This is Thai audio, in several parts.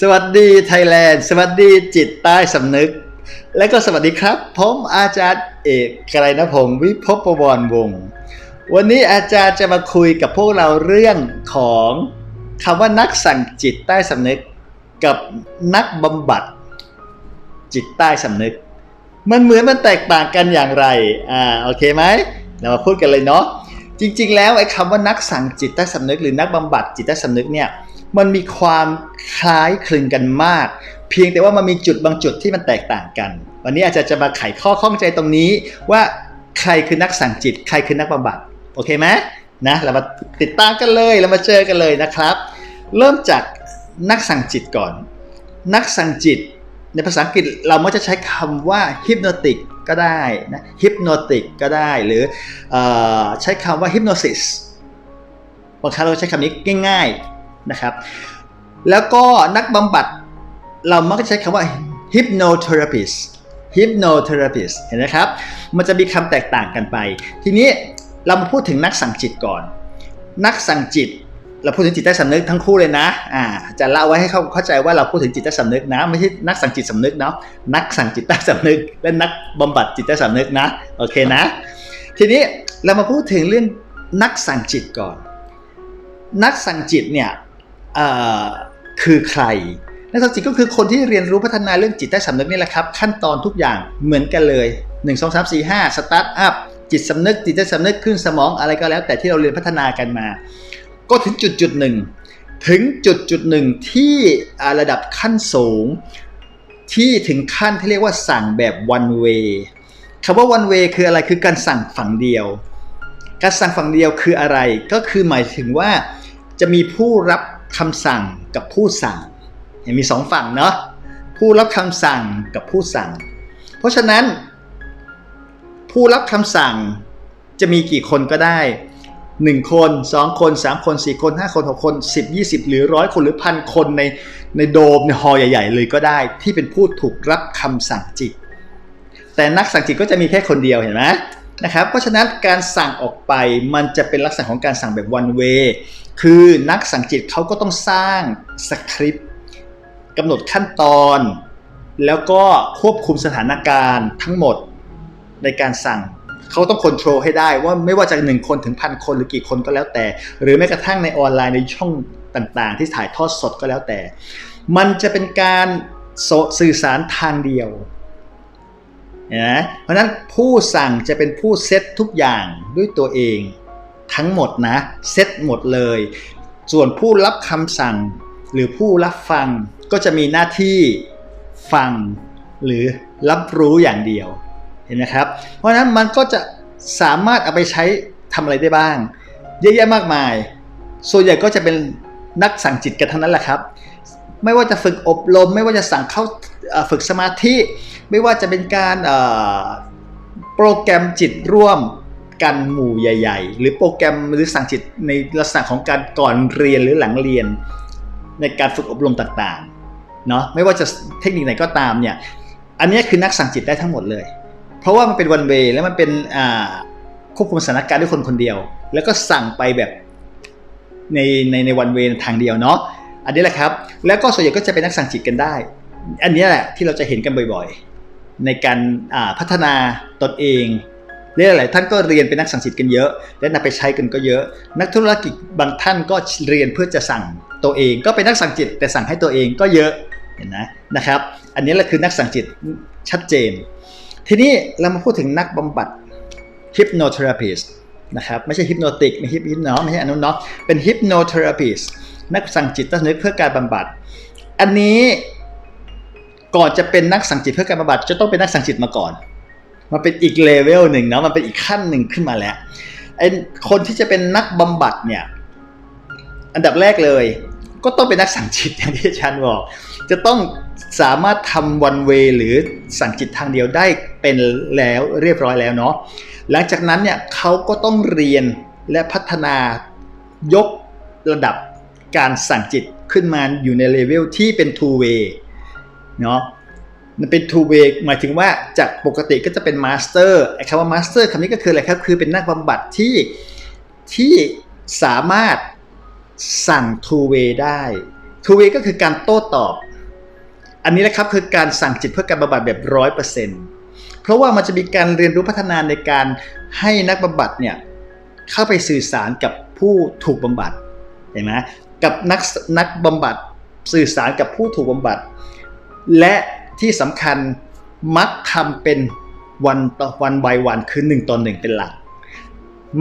สวัสดีไทยแลนด์ สวัสดีจิตใต้สำนึก และก็สวัสดีครับ ผมอาจารย์เอกไกรณพงศ์วิภพประวรวงศ์วันนี้อาจารย์จะมาคุยกับพวกเราเรื่องของคำว่านักสั่งจิตใต้สำนึก กับนักบำบัด จิตใต้สำนึก มันเหมือนมันแตกต่างกันอย่างไรอ่าโอเคไหมเรามาพูดกันเลยเนาะจริง ๆ แล้วไอ้คำว่านักสั่งจิตใต้สำนึก หรือนักบำบัดจิตใต้สำนึกเนี่ย มันมีความคล้ายคลึงกันมาก เพียงแต่ว่ามันมีจุดบางจุดที่มันแตกต่างกัน วันนี้อาจารย์จะมาไขข้อข้องใจตรงนี้ว่าใครคือนักสั่งจิต ใครคือนักบำบัดโอเคไหมนะเรามาติดตามกันเลยเรามาเจอกันเลยนะครับ เริ่มจากนักสั่งจิตก่อน นักสั่งจิต ในภาษาอังกฤษเรามักจะใช้คำว่า hypnotic ก็ได้นะ hypnotic ก็ได้หรืออใช้คำว่า hypnosis บางครั้งเราใช้คำนี้ง่าย นะครับ แล้วก็นักบำบัดเรามักจะใช้คำว่า hypnotherapist hypnotherapist เห็นไหมครับ มันจะมีคำแตกต่างกันไป ทีนี้เรามาพูดถึงนักสั่งจิตก่อน นักสั่งจิต เราพูดถึงจิตใต้สำนึกทั้งคู่เลยนะ อ่า จะเล่าไว้ให้เขาเข้าใจว่าเราพูดถึงจิตใต้สำนึกนะ ไม่ใช่นักสั่งจิตสำนึกเนาะ นักสั่งจิตใต้สำนึก และนักบำบัดจิตใต้สำนึกนะ โอเคนะ ทีนี้เรามาพูดถึงเรื่องนักสั่งจิตก่อน นักสั่งจิตเนี่ย คือใครนักสั่งจิตก็คือคนที่เรียนรู้พัฒนาเรื่องจิตใต้สำนึกนี่แหละครับ ขั้นตอนทุกอย่างเหมือนกันเลย 1 2 3 4 5สตาร์ทอัพจิตสำนึกจิตใต้สำนึกขึ้นสมองอะไรก็แล้ว แต่ที่เราเรียนพัฒนากันมา ก็ถึงจุดจุดหนึ่งถึงจุดจุดหนึ่งที่ระดับขั้นสูง ที่ถึงขั้นที่เรียกว่าสั่งแบบ one way คำว่า one way คืออะไรคือการสั่งฝั่งเดียว การสั่งฝั่งเดียวคืออะไรก็คือหมายถึงว่าจะมีผู้รับ คำสั่งกับผู้สั่งมีสองฝั่งเนาะผู้รับคำสั่งกับผู้สั่ง เพราะฉะนั้น ผู้รับคำสั่งจะมีกี่คนก็ได้ 1 คน 2 คน 3 คน 4 คน 5 คน 6 คน 10 20 หรือร้อยคนหรือพันคนในในโดมในฮอลใหญ่ ๆ เลยก็ได้ ที่เป็นผู้ถูกรับคำสั่งจิต แต่นักสั่งจิตก็จะมีแค่คนเดียวเห็นไหมนะครับเพราะฉะนั้นการสั่งออกไปมันจะเป็นลักษณะของการสั่งแบบ one way คือนักสั่งจิตเขาก็ต้องสร้างสคริปต์กำหนดขั้นตอน แล้วก็ควบคุมสถานการณ์ทั้งหมดในการสั่ง เขาต้องควบคุมให้ได้ว่าไม่ว่าจะหนึ่งคนถึงพันคนหรือกี่คนก็แล้วแต่ หรือแม้กระทั่งในออนไลน์ในช่องต่างๆ ที่ถ่ายทอดสดก็แล้วแต่ มันจะเป็นการสื่อสารทางเดียวนะเพราะนั้นผู้สั่งจะเป็นผู้เซตทุกอย่างด้วยตัวเอง ทั้งหมดนะเซตหมดเลย ส่วนผู้รับคำสั่งหรือผู้รับฟังก็จะมีหน้าที่ฟังหรือรับรู้อย่างเดียวเห็นไหมครับ เพราะฉะนั้นมันก็จะสามารถเอาไปใช้ทำอะไรได้บ้าง เยอะแยะมากมาย ส่วนใหญ่ก็จะเป็นนักสั่งจิตกันทั้งนั้นแหละครับ ไม่ว่าจะฝึกอบรม ไม่ว่าจะสั่งเข้าฝึกสมาธิ ไม่ว่าจะเป็นการโปรแกรมจิตร่วม กันหมู่ใหญ่ ๆ หรือโปรแกรมหรือสั่งจิตในลักษณะของการก่อนเรียนหรือหลังเรียน ในการฝึกอบรมต่างๆเนาะไม่ว่าจะเทคนิคไหนก็ตามเนี่ยอันนี้คือนักสั่งจิตได้ทั้งหมดเลย เพราะว่ามันเป็นวันเวแล้วมันเป็นควบคุมสถานการณ์ด้วยคนคนเดียว แล้วก็สั่งไปแบบในในในวันเวทางเดียวเนาะอันนี้แหละครับ แล้วก็ส่วนใหญ่ก็จะเป็นนักสั่งจิตกันได้ อันนี้แหละที่เราจะเห็นกันบ่อยๆ ในการพัฒนาตนเอง เรียกอะไรท่านก็เรียนเป็นนักสั่งจิตกันเยอะ และนำไปใช้กันก็เยอะ นักธุรกิจบางท่านก็เรียนเพื่อจะสั่งตัวเอง ก็เป็นนักสั่งจิตแต่สั่งให้ตัวเองก็เยอะเห็นนะนะครับ อันนี้แหละคือนักสั่งจิตชัดเจน ทีนี้เรามาพูดถึงนักบำบัด hypnotherapist นะครับไม่ใช่ hypnotic ไม่ hyp hyp เนาะไม่ใช่อนนู้นเนาะเป็น hypnotherapist นักสั่งจิตต้สำนึกเพื่อการบำบัด อันนี้ก่อนจะเป็นนักสั่งจิตเพื่อการบำบัดจะต้องเป็นนักสั่งจิตมาก่อน มันเป็นอีกเลเวลหนึ่งเนาะมันเป็นอีกขั้นหนึ่งขึ้นมาแล้วไอ้คนที่จะเป็นนักบำบัดเนี่ย อันดับแรกเลย ก็ต้องเป็นนักสั่งจิตอย่างที่อาจารย์บอก จะต้องสามารถทำวันเวหรือสั่งจิตทางเดียวได้เป็นแล้วเรียบร้อยแล้วเนาะหลังจากนั้นเนี่ยเขาก็ต้องเรียนและพัฒนายกระดับการสั่งจิตขึ้นมาอยู่ในเลเวลที่เป็น two way เนาะ มันเป็น two way หมายถึงว่าจากปกติก็จะเป็น master ไอ้คำว่า master คำนี้ก็คืออะไรครับ คือเป็นนักบำบัดที่ที่สามารถสั่ง two way ได้ two way ก็คือการโต้ตอบ อันนี้แหละครับคือการสั่งจิตเพื่อการบำบัดแบบร้อยเปอร์เซ็นต์เพราะว่ามันจะมีการเรียนรู้พัฒนาในการให้นักบำบัดเนี่ยเข้าไปสื่อสารกับผู้ถูกบำบัดเห็นไหมกับนักนักบำบัดสื่อสารกับผู้ถูกบำบัด และ ที่สำคัญมักทำเป็นวันต่อวันบายวันคือ1ต่อ1เป็นหลัก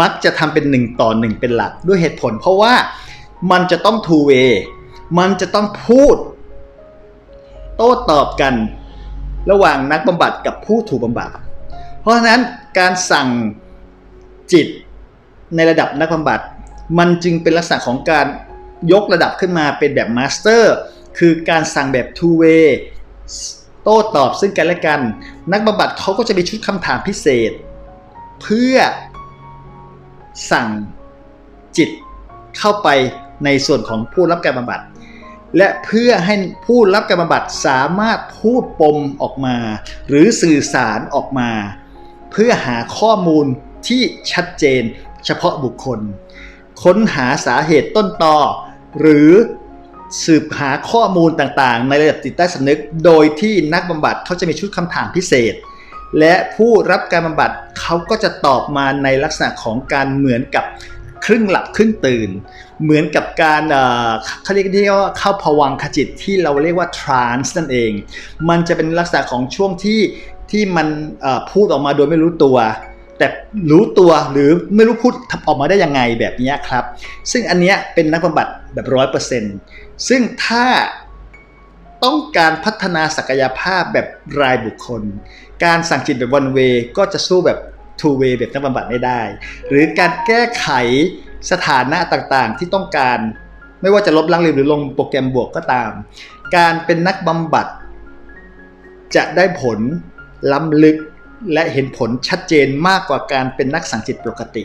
มักจะทำเป็น1ต่อ1เป็นหลัก ด้วยเหตุผล เพราะว่ามันจะต้อง two way มันจะต้องพูด โต้ตอบกัน ระหว่างนักบำบัดกับผู้ถูกบำบัด เพราะฉะนั้นการสั่งจิตในระดับนักบำบัด มันจึงเป็นลักษณะของการยกระดับขึ้นมาเป็นแบบมาสเตอร์คือการสั่งแบบ two way โต้ตอบซึ่งกันและกัน นักบำบัดเขาก็จะมีชุดคำถามพิเศษ เพื่อสั่งจิตเข้าไปในส่วนของผู้รับการบำบัด และเพื่อให้ผู้รับการบำบัดสามารถพูดปมออกมา หรือสื่อสารออกมา เพื่อหาข้อมูลที่ชัดเจนเฉพาะบุคคล ค้นหาสาเหตุต้นตอหรือ สืบหาข้อมูลต่างๆ ในระดับจิตใต้สำนึก โดยที่นักบำบัดเขาจะมีชุดคำถามพิเศษ และผู้รับการบำบัดเขาก็จะตอบมาในลักษณะของการเหมือนกับครึ่งหลับครึ่งตื่น เหมือนกับการเขาเรียกที่ว่าเข้าภวังคจิตที่เราเรียกว่า trance นั่นเอง มันจะเป็นลักษณะของช่วงที่ที่มันพูดออกมาโดยไม่รู้ตัว แต่รู้ตัวหรือไม่รู้พูดออกมาได้ยังไงแบบนี้ครับ ซึ่งอันเนี้ยเป็นนักบำบัดแบบร้อยเปอร์เซ็นต์ซึ่งถ้าต้องการพัฒนาศักยภาพแบบรายบุคคล การสั่งจิตแบบวันเวก็จะสู้แบบ two way แบบนักบำบัดไม่ได้ หรือการแก้ไขสถานะต่างๆ ที่ต้องการ ไม่ว่าจะลบล้างหรือลงโปรแกรมบวกก็ตาม การเป็นนักบำบัดจะได้ผลล้ำลึก และเห็นผลชัดเจนมากกว่าการเป็นนักสั่งจิตปกติ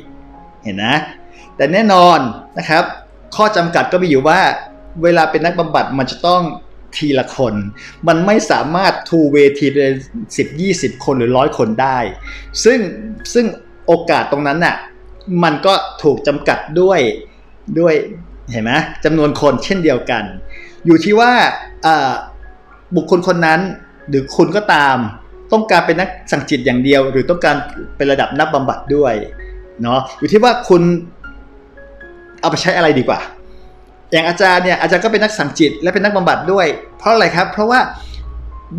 เห็นนะ แต่แน่นอนนะครับ ข้อจำกัดก็มีอยู่ว่า เวลาเป็นนักบำบัดมันจะต้องทีละคน มันไม่สามารถ two way ทีเป็นสิบยี่สิบคนหรือร้อยคนได้ ซึ่งซึ่งโอกาสตรงนั้นน่ะ มันก็ถูกจำกัดด้วยด้วยเห็นไหมจำนวนคนเช่นเดียวกัน อยู่ที่ว่าบุคคลคนนั้นหรือคุณก็ตาม ต้องการเป็นนักสั่งจิตอย่างเดียว หรือต้องการเป็นระดับนักบำบัดด้วยเนาะอยู่ที่ว่าคุณเอาไปใช้อะไรดีกว่า อย่างอาจารย์เนี่ยอาจารย์ก็เป็นนักสั่งจิตและเป็นนักบำบัดด้วย เพราะอะไรครับ เพราะว่า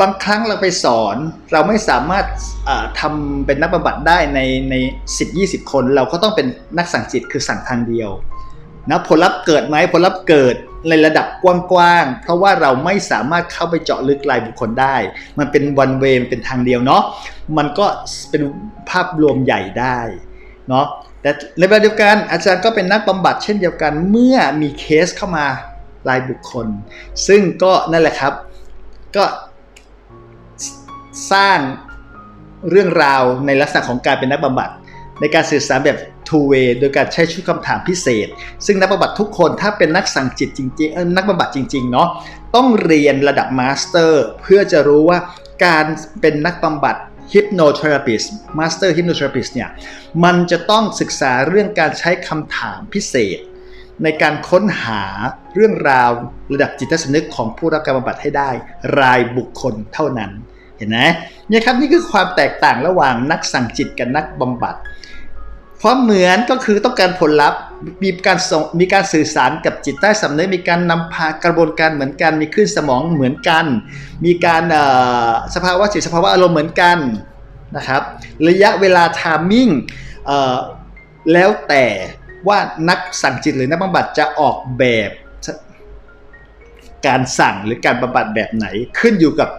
บางครั้งเราไปสอนเราไม่สามารถอ่าทำเป็นนักบำบัดได้ในใน10-20คน เราก็ต้องเป็นนักสั่งจิตคือสั่งทางเดียวนะผลลัพธ์เกิดไหมผลลัพธ์เกิด ในระดับกว้างๆ เพราะว่าเราไม่สามารถเข้าไปเจาะลึกรายบุคคลได้ มันเป็นวันเวมันเป็นทางเดียวเนาะ มันก็เป็นภาพรวมใหญ่ได้เนาะ แต่ในเวลาเดียวกันอาจารย์ก็เป็นนักบำบัดเช่นเดียวกัน เมื่อมีเคสเข้ามารายบุคคล ซึ่งก็นั่นแหละครับ ก็สร้างเรื่องราวในลักษณะของการเป็นนักบำบัด ในการสื่อสารแบบ two way โดยการใช้ชุดคำถามพิเศษ ซึ่งนักบำบัดทุกคนถ้าเป็นนักสั่งจิตจริงๆเอ่อนักบำบัดจริงๆเนาะต้องเรียนระดับมาสเตอร์เพื่อจะรู้ว่าการเป็นนักบำบัด hypnotherapist master hypnotherapist เนี่ยมันจะต้องศึกษาเรื่องการใช้คำถามพิเศษ ในการค้นหาเรื่องราวระดับจิตสำนึกของผู้รับการบำบัดให้ได้ รายบุคคลเท่านั้นเห็นไหมเนี่ยครับนี่คือความแตกต่างระหว่างนักสั่งจิตกับนักบำบัด ความเหมือนก็คือต้องการผลลัพธ์มีการส่งมีการสื่อสารกับจิตใต้สำนึกมีการนำพากระบวนการเหมือนกันมีคลื่นสมองเหมือนกัน มีการสภาวะจิตสภาวะอารมณ์เหมือนกันนะครับระยะเวลาทามมิ่งเอ่อแล้วแต่ว่านักสั่งจิตหรือนักบำบัดจะออกแบบการสั่งหรือการบำบัดแบบไหนขึ้นอยู่กับ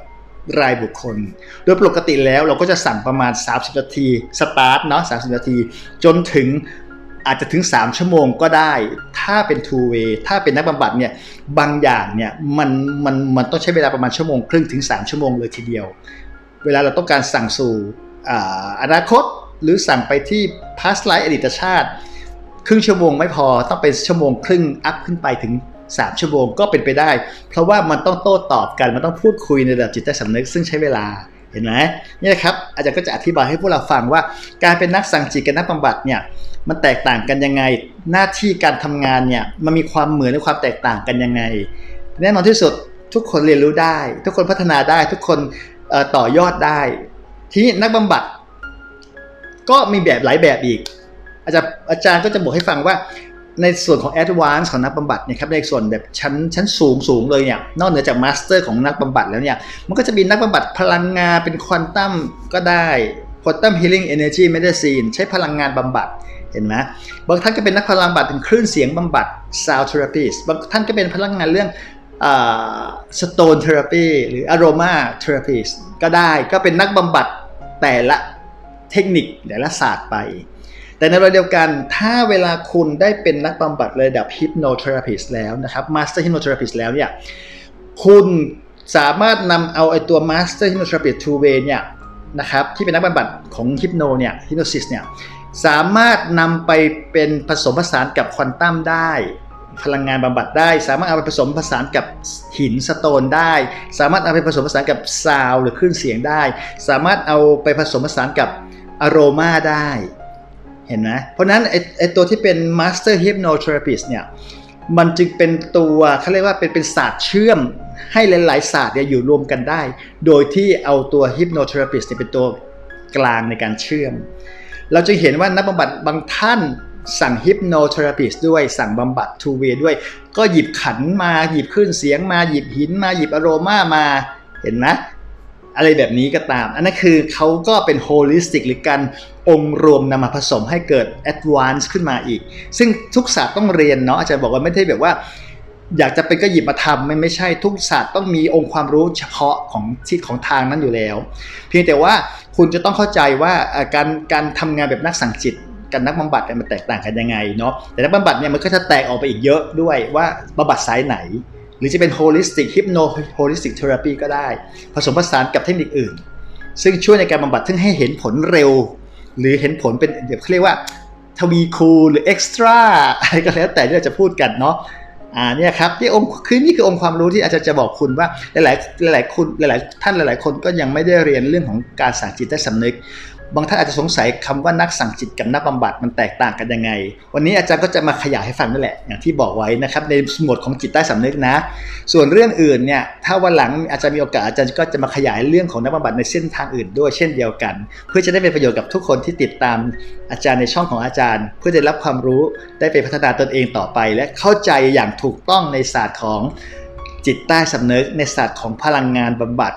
รายบุคคล โดยปกติแล้วเราก็จะสั่งประมาณ 30 นาทีสตาร์ทเนาะ30 นาที จนถึงอาจจะถึง 3 ชั่วโมงก็ได้ ถ้าเป็น two way ถ้าเป็นนักบำบัดเนี่ย บางอย่างเนี่ยมันมันมันต้องใช้เวลาประมาณชั่วโมงครึ่งถึง 3 ชั่วโมงเลยทีเดียว เวลาเราต้องการสั่งสู่ออนาคต หรือสั่งไปที่ past life อดีตชาติ ครึ่งชั่วโมงไม่พอต้องเป็นชั่วโมงครึ่งอัพขึ้นไปถึง 3 ชั่วโมงก็เป็นไปได้ เพราะว่ามันต้องโต้ตอบกัน มันต้องพูดคุยในระดับจิตใต้สำนึกซึ่งใช้เวลาเห็นไหมนี่แหละครับอาจารย์ก็จะอธิบายให้พวกเราฟังว่า การเป็นนักสั่งจิตกับนักบำบัดเนี่ยมันแตกต่างกันยังไง หน้าที่การทำงานเนี่ยมันมีความเหมือนและความแตกต่างกันยังไง แน่นอนที่สุดทุกคนเรียนรู้ได้ ทุกคนพัฒนาได้ ทุกคนต่อยอดได้ ทีนี้นักบำบัด ก็มีแบบหลายแบบอีก อาจารย์อาจารย์ก็จะบอกให้ฟังว่า ในส่วนของ Advance ของนักบำบัดเนี่ยครับในส่วนแบบชั้นชั้นสูงสูงเลยเนี่ยนอกเหนือจาก Master ของนักบำบัดแล้วเนี่ยมันก็จะมีนักบำบัดพลังงานเป็นควอนตัมก็ได้ควอนตัม Healing Energy Medicine ใช้พลังงานบำบัดเห็นไหมบางท่านก็เป็นนักพลังบำบัดเป็นคลื่นเสียงบำบัด Sound Therapist บางท่านก็เป็นพลังงานเรื่องอ่า Stone Therapy หรือ Aroma Therapist ก็ได้ก็เป็นนักบำบัดแต่ละเทคนิคแต่ละศาสตร์ไป แต่ในเวลาเดียวกันถ้าเวลาคุณได้เป็นนักบำบัดระดับ hypnotherapist แล้วนะครับ master hypnotherapist แล้วเนี่ยคุณสามารถนำเอาไอตัว master hypnotherapist two way เนี่ยนะครับที่เป็นนักบำบัดของ hypno เนี่ย hypnosis เนี่ยสามารถนำไปเป็นผสมผสานกับควอนตัมได้ พลังงานบำบัดได้ สามารถเอาไปผสมผสานกับหินสโตนได้ สามารถเอาไปผสมผสานกับซาวหรือคลื่นเสียงได้ สามารถเอาไปผสมผสานกับอโรมาได้ เห็นไหมเพราะนั้นไอไอตัวที่เป็น Master Hypnotherapist เนี่ยมันจึงเป็นตัวเขาเรียกว่าเป็นเป็นศาสตร์เชื่อมให้หลาย ๆ ศาสตร์เนี่ยอยู่รวมกันได้ โดยที่เอาตัว Hypnotherapist เนี่ยเป็นตัวกลางในการเชื่อม เราจะเห็นว่านักบำบัดบางท่านสั่ง Hypnotherapist ด้วยสั่งบำบัด two way ด้วย ก็หยิบขันมาหยิบคลื่นเสียงมาหยิบหินมาหยิบอโรมามาเห็นไหม อะไรแบบนี้ก็ตาม อันนั้นคือเขาก็เป็นโฮลิสติกหรือการองค์รวมนำมาผสมให้เกิดแอดวานซ์ขึ้นมาอีก ซึ่งทุกศาสตร์ต้องเรียนเนาะอาจารย์บอกว่าไม่ได้แบบว่า อยากจะเป็นก็หยิบมาทำไม่ไม่ใช่ทุกศาสตร์ต้องมีองค์ความรู้เฉพาะของที่ของทางนั้นอยู่แล้ว เพียงแต่ว่าคุณจะต้องเข้าใจว่าการการทำงานแบบนักสังจิตกับนักบำบัดมันแตกต่างกันยังไงเนาะแต่นักบำบัดเนี่ยมันก็จะแตกออกไปอีกเยอะด้วยว่าบำบัดสายไหน รือจะเป็น holistic hypno holistic therapy ก็ได้ ผสมผสานกับเทคนิคอื่น ซึ่งช่วยในการบำบัดซึ่งให้เห็นผลเร็ว หรือเห็นผลเป็นเดี๋ยวเขาเรียกว่าทวีคูณหรือ extra อะไรก็แล้วแต่ที่เราจะพูดกันเนาะอ่าเนี่ยครับที่องค์คือนี่คือองค์ความรู้ที่อาจารย์จะบอกคุณว่าหลาย ๆ หลาย ๆ คุณหลาย ๆ ท่านหลาย ๆ คนก็ยังไม่ได้เรียนเรื่องของการสั่งจิตใต้สำนึก บางท่านอาจจะสงสัยคำว่านักสั่งจิตกับนักบำบัดมันแตกต่างกันยังไง วันนี้อาจารย์ก็จะมาขยายให้ฟังนั่นแหละ อย่างที่บอกไว้นะครับในหมวดของจิตใต้สำนึกนะ ส่วนเรื่องอื่นเนี่ยถ้าวันหลังอาจารย์มีโอกาสอาจารย์ก็จะมาขยายเรื่องของนักบำบัดในเส้นทางอื่นด้วยเช่นเดียวกัน เพื่อจะได้เป็นประโยชน์กับทุกคนที่ติดตามอาจารย์ในช่องของอาจารย์ เพื่อได้รับความรู้ได้ไปพัฒนาตนเองต่อไป และเข้าใจอย่างถูกต้องในศาสตร์ของจิตใต้สำนึกในศาสตร์ของพลังงานบำบัด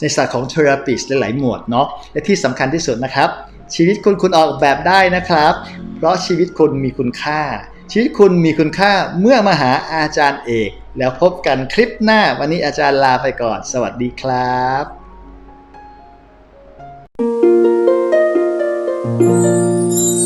ในศาสตร์ของ therapist หลายๆหมวดเนาะและที่สำคัญที่สุดนะครับ ชีวิตคุณคุณออกแบบได้นะครับ เพราะชีวิตคุณมีคุณค่า ชีวิตคุณมีคุณค่าเมื่อมาหาอาจารย์เอก แล้วพบกันคลิปหน้าวันนี้อาจารย์ลาไปก่อน สวัสดีครับ thank you